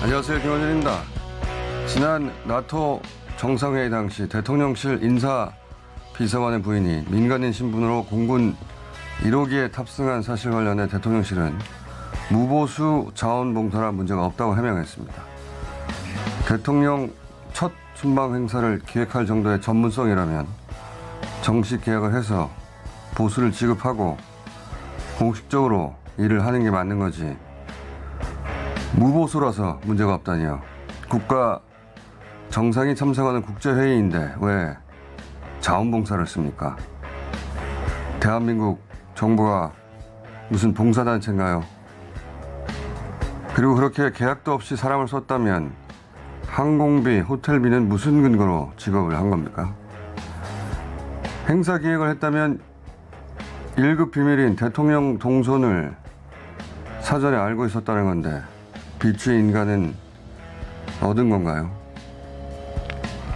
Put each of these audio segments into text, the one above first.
안녕하세요. 김원준입니다. 지난 나토 정상회의 당시 대통령실 인사 비서관의 부인이 민간인 신분으로 공군 1호기에 탑승한 사실 관련해 대통령실은 무보수 자원봉사나 문제가 없다고 해명했습니다. 대통령 첫 순방 행사를 기획할 정도의 전문성이라면 정식 계약을 해서 보수를 지급하고 공식적으로 일을 하는 게 맞는 거지. 무보수라서 문제가 없다니요. 국가 정상이 참석하는 국제회의인데 왜 자원봉사를 씁니까? 대한민국 정부가 무슨 봉사단체인가요? 그리고 그렇게 계약도 없이 사람을 썼다면 항공비, 호텔비는 무슨 근거로 지급을 한 겁니까? 행사 기획을 했다면 1급 비밀인 대통령 동선을 사전에 알고 있었다는 건데 비추 인간은 얻은 건가요?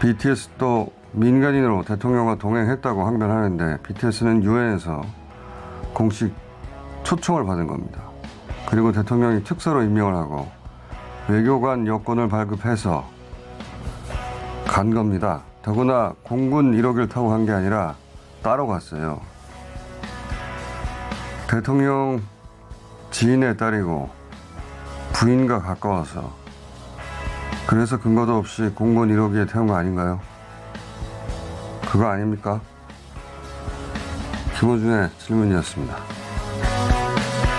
BTS도 민간인으로 대통령과 동행했다고 항변하는데 BTS는 유엔에서 공식 초청을 받은 겁니다. 그리고 대통령이 특사로 임명을 하고 외교관 여권을 발급해서 간 겁니다. 더구나 공군 1호기를 타고 간 게 아니라 따로 갔어요. 대통령 지인의 딸이고 부인과 가까워서 그래서 근거도 없이 공군 1호기에 태운 거 아닌가요? 그거 아닙니까? 김호준의 질문이었습니다.